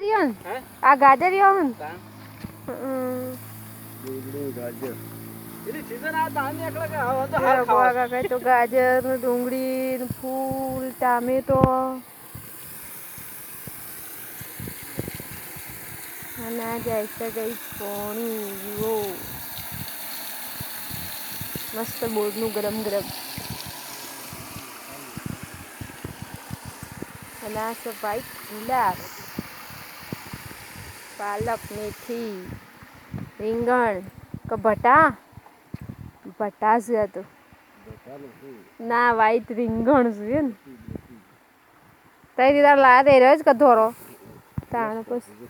ગાજરિયો ને? હે આ ગાજરિયો ને તાન હમ. ડુંગળી ગાજર એની season આ ધાન નીકળે કે હવે તો આ હાલ ખાવા. ગોળા કાકા તો ગાજર ને ડુંગળી ને ફૂલ ટામેટો અને આ જાય છે ગઈ પોણી જુઓ મસ્ત બોરનું ગરમ ગરમ અને આ છે વ્હાઈટ ગુલાબ પાલક મેથી રીંગણ, કે ભટા? ભટા છે તો. ના, વાઈટ રીંગણ છે ને. તઈ દીધા તે રહ્યો જ કધોરો ધોરો. તાણ પછી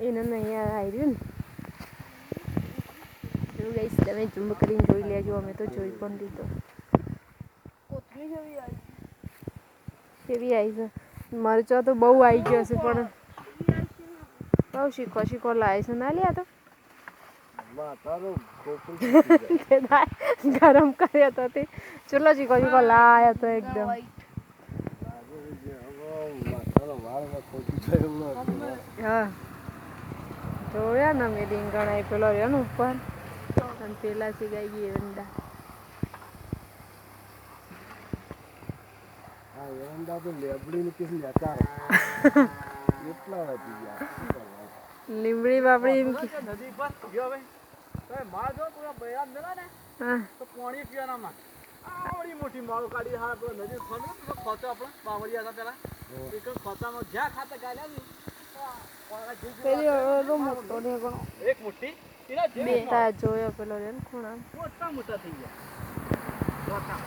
એને નહીં આવી રહ્યું ને. ગઈશ તમે ઝૂમ કરીને જોઈ લેજો, અમે તો જોઈ પણ લીધો. કેવી આવી છે. મરચો તો બહુ આવી ગયો છે, પણ બહુ શીખો શીખો લાવે છે. ના લ્યા તો. ગરમ કર્યો તો તે. ચૂલો ચીકો ચીકો લાયો તો એકદમ. હા. જોયા ને મેં રીંગણ પેલો રહ્યો ને ઉપર. અને પેલા સિગાઈ ગઈ એરંડા હા એરંડા તો લેબડીને કેસ લેતા એટલા વધી ગયા? લીમડી બાપડી એમ કે નદી પર ગયો હવે. તો માળ જો પૂરા બૈરામ જરા ને. તો પાણી પીવાનામાં આવડી મોટી માળો કાઢી હા પેલો નદી ખોલો તો ખોતો આપણો બાવળિયા હતા પેલા. એક ખોચામાં જ્યાં ખાતા ગાલ્યા ને પેલી ઓલો મોટો ને ઘણો એક જેવી બે જોયો પેલો રેન ખૂણા. મોટા મોટા થઈ ગયા. મોટા.